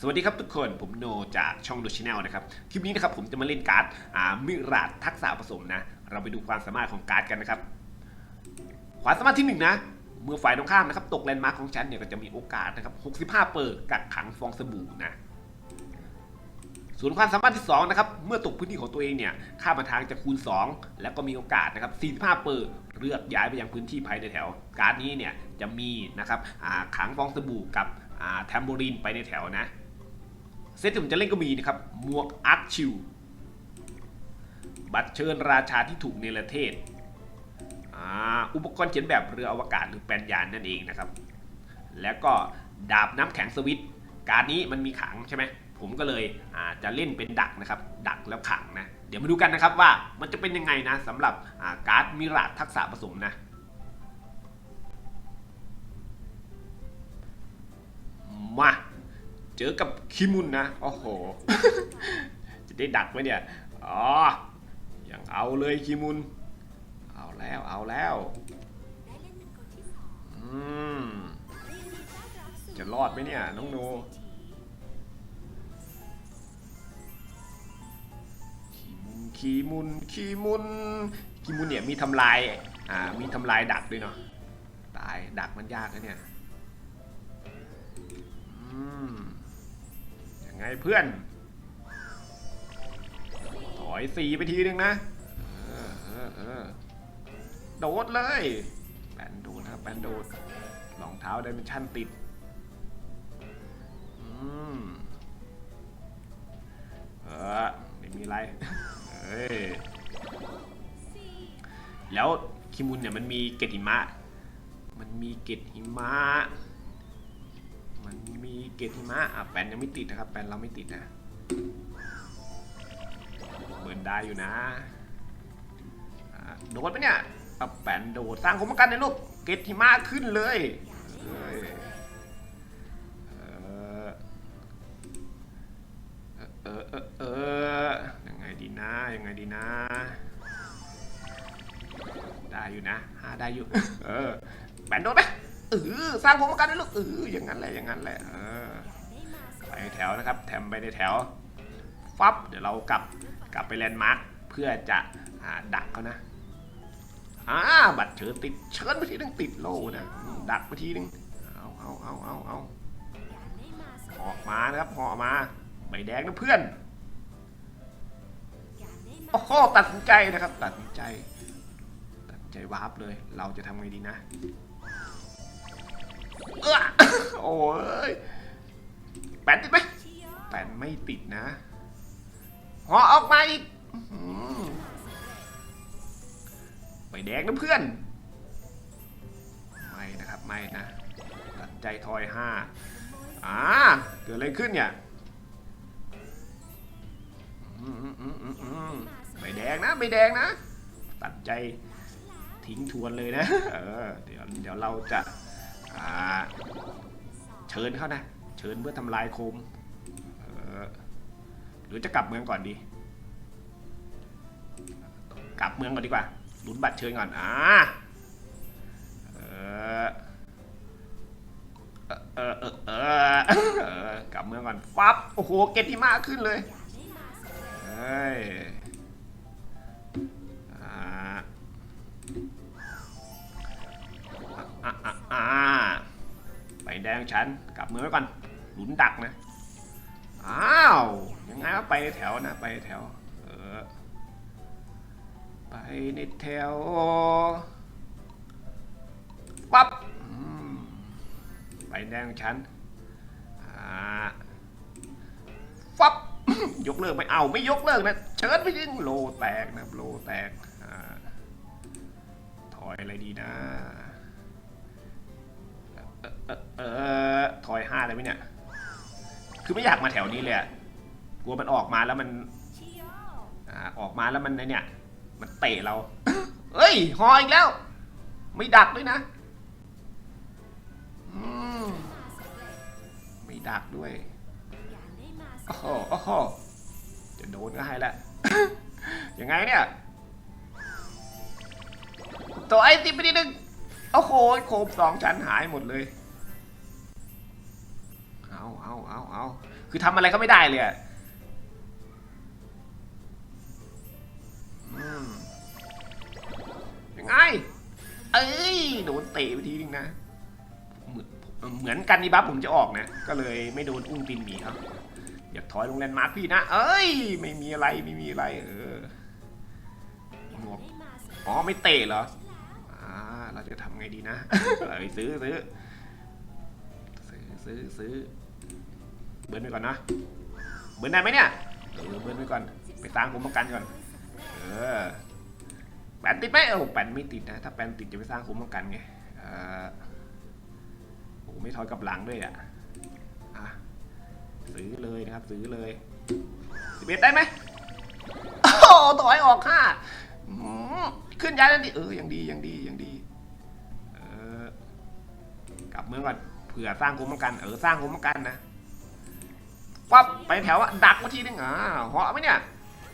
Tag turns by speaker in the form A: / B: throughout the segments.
A: สวัสดีครับทุกคนผมโนจากช่องโนชแนลนะครับ คลิปนี้นะครับผมจะมาเล่นการ์ดอ่ามิราดทักษะผสมนะ เราไปดูความสามารถของการ์ดกันนะครับ ความสามารถที่หนึ่งนะเมื่อฝ่ายตรงข้ามนะครับ ตกแลนด์มาร์คของฉันเนี่ยก็จะมีโอกาสนะครับ 65 เปอร์กักขังฟองสบู่นะ ส่วนความสามารถที่2นะครับเมื่อตกพื้นที่ของตัวเองเนี่ยค่ามาทางจะคูณ 2 แล้วก็มีโอกาสนะครับ 45 เปอร์เลือกย้ายไปยังพื้นที่ภายในแถว การ์ดนี้เนี่ยจะมีนะครับขังฟองสบู่กับแทมโบรินไปในแถวนะ เซตที่ผมจะเล่นก็มีนะครับหมวกอาร์ชิวบัตรเชิญราชาที่ถูกเนรเทศอุปกรณ์เขียนแบบเรืออวกาศหรือแปลนยานนั่นเองนะครับ แล้วก็ดาบน้ำแข็งสวิตการนี้มันมีขังใช่ไหมผมก็เลยจะเล่นเป็นดักนะครับ ดักแล้วขังนะ เดี๋ยวมาดูกันนะครับว่ามันจะเป็นยังไงนะสำหรับาการ์ดมิราดทักษะผสมนะ มา เจอกับคิมุนนะ โอ้โห จะได้ดักไหมเนี่ย อ๋อ ยังเอาเลยคิมุน เอาแล้วเอาแล้วอืมจะรอดไหมเนี่ย น้องโนขีมุนขีมุนขีมุนขีมุนเนี่ยมีทำลายอ่ามีทำลายดักด้วยเนาะตายดักมันยากนะเนี่ยอืม ไงเพื่อน ถอยสี่ไปทีนึงนะโดดเลยแปนโดดนะครับแปนโดดรองเท้าไดเมนชั่นติดอืมเออไม่มีอะไรเอ้ยแล้วคิมุนเนี่ยมันมีเกล็ดหิมะ มันมีเกล็ดหิมะ มันมี เกล็ดหิมะอะแปนยังไม่ติดนะครับ แปนเราไม่ติดนะเบิร์นได้อยู่นะโดดปะเนี่ยอะแปนโดดสร้างคมกันในลูกเกล็ดหิมะขึ้นเลยเออเออเออเออยังไงดีนะยังไงดีนะ ได้อยู่นะหาได้อยู่ เออแปนโดดไหมเออสร้างผมกันนะลูกเอออย่างนั้นแหละอย่างนั้นแหละเออ ในแถวนะครับแถมไปในแถวฟับเดี๋ยวเรากลับกลับไปแลนด์มาร์คเพื่อจะอดักเขานะอ่าบัตรเชิญติดเชิญไปทีนึงติดโล่นะ ดักไปทีนึงเอาเอาเอาเอาเอาออกมานะครับออกมาใบแดงนะเพื่อนโอ้โหตัดสินใจนะครับ ตัดสินใจ ตัดสินใจวาร์ปเลย เราจะทำไงดีนะเออโอ้ย แปนติดไหมแปนไม่ติดนะหอออกมาอีกไปแดงนะเพื่อน ไม่นะครับไม่นะตัดใจทอยห้าอ่าเกิดอะไรขึ้นเนี่ยอืมอืมอืมอืมอืมใบแดงนะใบแดงนะ ตัดใจทิ้งทวนเลยนะ เออ เดี๋ยวเดี๋ยวเราจะอ่าเชิญเขานะ เชิญเพื่อทำลายโคมหรือจะกลับเมืองก่อนดี กลับเมืองก่อนดีกว่าลุ้นบัตรเชิญก่อนอ่าเออเออเออเออกลับเมืองก่อนฟับโอ้โหเกตที่มากขึ้นเลยเฮ้ยอ่าอะอะอะใบแดงฉันกลับเมืองไว้ก่อน หลุนดักนะ อ้าว ยังไงวะไปในแถวนะ ไปในแถว เออ ไปในแถว ปั๊บอืมใบแดงฉัน อ่าฟับ ยกเลิกไม่เอาไม่ยกเลิกนะ เชิญไปยิงโลแตกนะครับโลแตก อ่า ถอยอะไรดีนะเออเออถอยห้าเลยไหมเนี่ย คือไม่อยากมาแถวนี้เลยอะกลัวมันออกมาแล้วมันอ่าออกมาแล้วมันไอเนี่ย มันเตะเรา เฮ้ยหออีกแล้ว ไม่ดักด้วยนะอืมไม่ดักด้วยโอ้โหโอ้โหจะโดนก็ให้ละ ยังไงเนี่ย ตัวไอติดไปนิดนึงโอ้โหโคมสองชั้นหายหมดเลย เอาคือทำอะไรก็ไม่ได้เลยอะยังไง เอ้ย โดนเตะไปทีนึงนะ เหมือนกันนี่บัฟผมจะออกนะ ก็เลยไม่โดนอุ้งตีนหมีเขาอยากถอยลงแลนด์มาร์คพี่นะ เอ้ย ไม่มีอะไร ไม่มีอะไร เออหมวอ๋อ ไม่เตะเหรออ่าเราจะทำไงดีนะไปซื้อซื้อซื้อซื้อซื้อ เบิร์นไปก่อนนะเบิร์นได้ไหมเนี่ยเออเบิร์นไปก่อนไปสร้างผมประกันก่อนเออแปนติดไหมเออแปนไม่ติดนะถ้าแปนติดจะไปสร้างคุ้มป้องกันไงเออโอ้ไม่ถอยกับหลังด้วยอะซื้อเลยนะครับซื้อเลยสิบเอ็ดได้ไหมโอ้ถอยออกค่ะขึ้นย้ายนั่นดิเออยังดียังดียังดีเออกลับเมืองก่อนเผื่อสร้างคุ้มป้องกันเออสร้างคุ้มป้องกันนะ ปั๊บไปแถวอะดักมาทีนึงอ่าเหาะไหมเนี่ย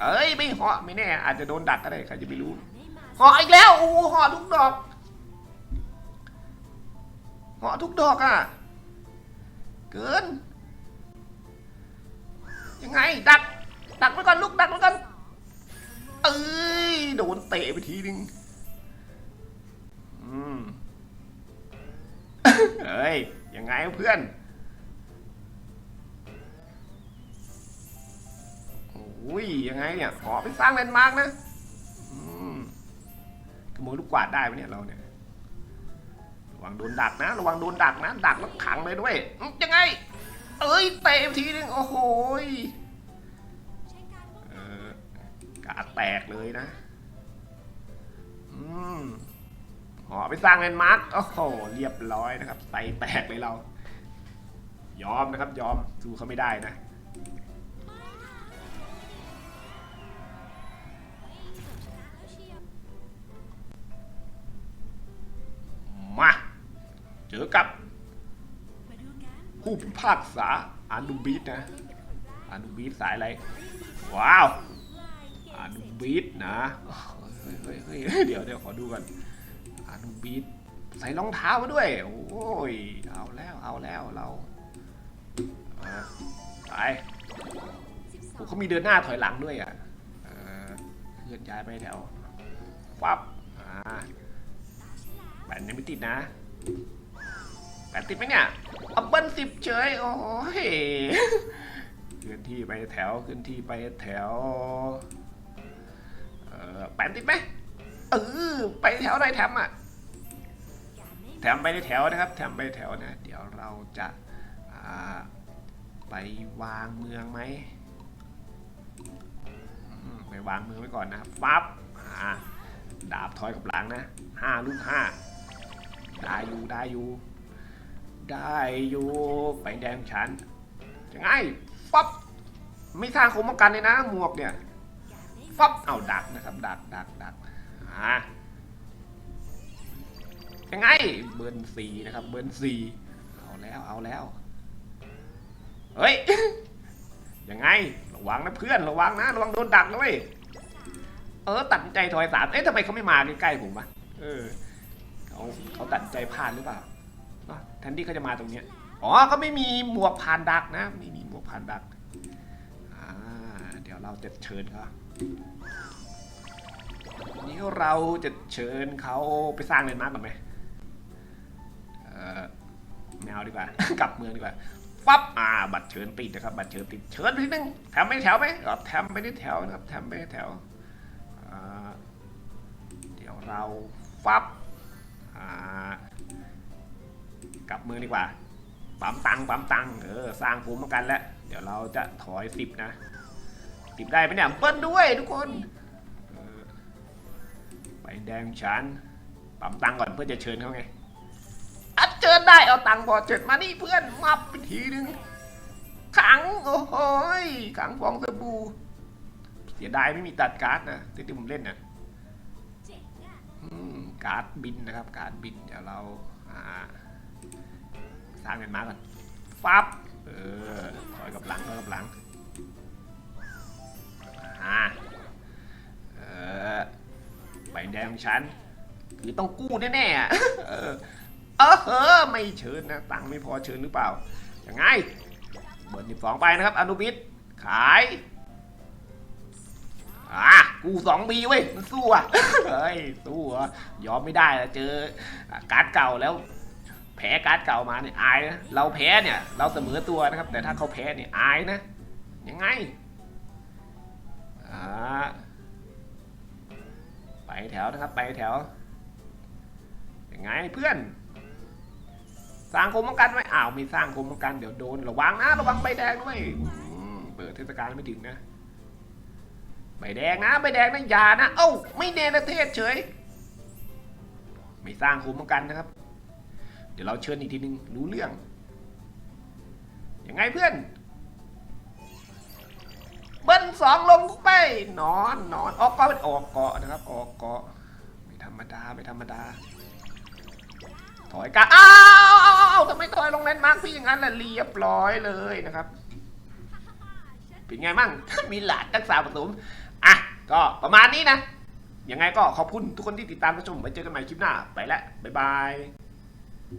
A: เอ้ยไม่เหาะไม่แน่ อาจจะโดนดักก็ได้ใครจะไม่รู้ห่ออีกแล้วโอ้โหห่อทุกดอกห่อทุกดอกอะเกิน ยังไงดัก ดักไว้ก่อนลูกดักไว้ก่อนเอ้ยโดนเตะไปทีนึงอืมเอ้ยยังไงเพื่อน อ้ยยังไงเนี่ยขอไปสร้างแลนด์มาร์กนะขโมยลูกกวาดได้ไหมเนี่ยเราเนี่ยระวังโดนดักนะ ระวังโดนดักนะดักแล้วขังเลยด้วยยังไง เอ้ยเตะทีนึงโอ้โหกาแตกเลยนะอืมหอไปสร้างแลนด์มาร์กโอ้โหเรียบร้อยนะครับไตแตกเลยเรา ยอมนะครับ ยอมสู้เขาไม่ได้นะ เจอกับผู้พิพากษาอานุบีดนะอานุบีดสายอะไร ว้าวอานุบีดนะเฮ้ยเฮ้ยเฮ้ยเดี๋ยวเดี๋ยวขอดูก่อนอานุบีดใส่รองเท้ามาด้วย โอ้ย เอาแล้วเอาแล้วเราไปโอ้เขามีเดินหน้าถอยหลังด้วยอะเออเคลื่อนย้ายไปแถวปั๊บอ่าแบนยังไม่ติดนะ แบนติดไหมเนี่ยเอาเบิลสิบเฉยโอ้ยเคลื่อนที่ไปแถวขึ้นที่ไปแถวเออแบนติดไหมเออไปแถวไหนแถมอะแถมไปในแถวนะครับ แถมไปแถวนะ เดี๋ยวเราจะาไปวางเมืองไหมไปวางเมืองไว้ก่อนนะฟับอ่าดาบถอยกับหลังนะห้าลูกห้าได้อยู่ได้อยู่ ได้อยู่ไปแดงฉันยังไงฟับไม่สร้างคมป้องกันเลยนะหมวกเนี่ยฟับเอาดักนะครับ ดักดักดักอ่ายังไงเบิร์นสีนะครับ เบิร์นสีเอาแล้วเอาแล้วเฮ้ยยังไงระวังนะเพื่อนระวังนะระวังโดนดักนะเว้ยเออตัดใจถอยสามเอ๊ะทำไมเขาไม่มาใกล้ๆผมวะเออเขาเขาตัดใจพลาดหรือเปล่า แทนที่เขาจะมาตรงเนี้ยอ๋อเขาไม่มีหมวกผ่านดักนะ ไม่มีหมวกผ่านดักอ่าเดี๋ยวเราจะเชิญเขานี่เราจะเชิญเขาไปสร้างเลนด์มาร์กก่อนไหมเออไม่เอาดีกว่า กลับเมืองดีกว่าฟับอ่าบัตรเชิญติดนะครับ บัตรเชิญติดเชิญไปนิดนึงแถมไปแถวไหมอ๋อแถมไปนิดแถวนะครับแถมไปแถวอ่าเดี๋ยวเราฟับ กลับมือดีกว่า ปั๊มตังค์ปั๊มตังค์เออ สร้างภูมิเหมือนกันแล้ว เดี๋ยวเราจะถอยสิบนะสิบได้ไหมเนี่ยเบิ้ลด้วยทุกคนเออไปแดงชันปั๊มตังค์ก่อนเพื่อจะเชิญเขาไงอัดเชิญได้เอาตังค์พอเชิญมานี่เพื่อนมับไปทีนึงขังโอ้โหยขังฟองสบู่เสียดายไม่มีตัดการ์ดนะที่ที่ผมเล่นนะอืมการ์ดบินนะครับ การ์ดบินเดี๋ยวเราอ่าสร้างเป็นมาก่อนฟับเออถอยกับหลังถอยกับหลังอ่าเออใบแดงของฉันคือต้องกู้แน่ๆอะเออเออเออไม่เชิญนะตังค์ไม่พอเชิญหรือเปล่ายังไงเบอร์สิบสองไปนะครับอนุบิสขายอะกูสองบีเว้ยมันสู้อะเฮ้ยสู้เหรอยอมไม่ได้แล้วเจอการ์ดเก่าแล้ว แพ้การ์ดเก่ามาเนี่ยอายนะ เราแพ้เนี่ย เราเสมอตัวนะครับ แต่ถ้าเขาแพ้เนี่ยอายนะ ยังไงอ่าไปแถวนะครับ ไปแถว ยังไงเพื่อน สร้างคมป้องกันไว้อ้าวมีสร้างคมป้องกันเดี๋ยวโดน ระวังนะ ระวังใบแดงด้วยเปิดเทศกาลไม่ถึงนะใบแดงนะใบแดงนะอย่านะ เอ้า ไม่เนรเทศเฉย ไม่สร้างคมป้องกันนะครับ ดี๋ยวเราเชิญอีกทีนึงรู้เรื่องยังไงเพื่อน เบิ้ลสองลงไป นอนนอนออกเกาะออกเกาะนะครับออกเกาะไม่ธรรมดาไม่ธรรมดา ถอยกลับอ้าวอ้าวอ้าทำไมถอยลงแลนด์มาร์คพี่อย่างนั้นล่ะเรียบร้อยเลยนะครับ เป็นไงมั่งมีหลานทักษะผสมอะก็ประมาณนี้นะยังไงก็ขอบคุณทุกคนที่ติดตามรับชมไว้เจอกันใหม่คลิปหน้า ไปแล้ว บ๊ายบาย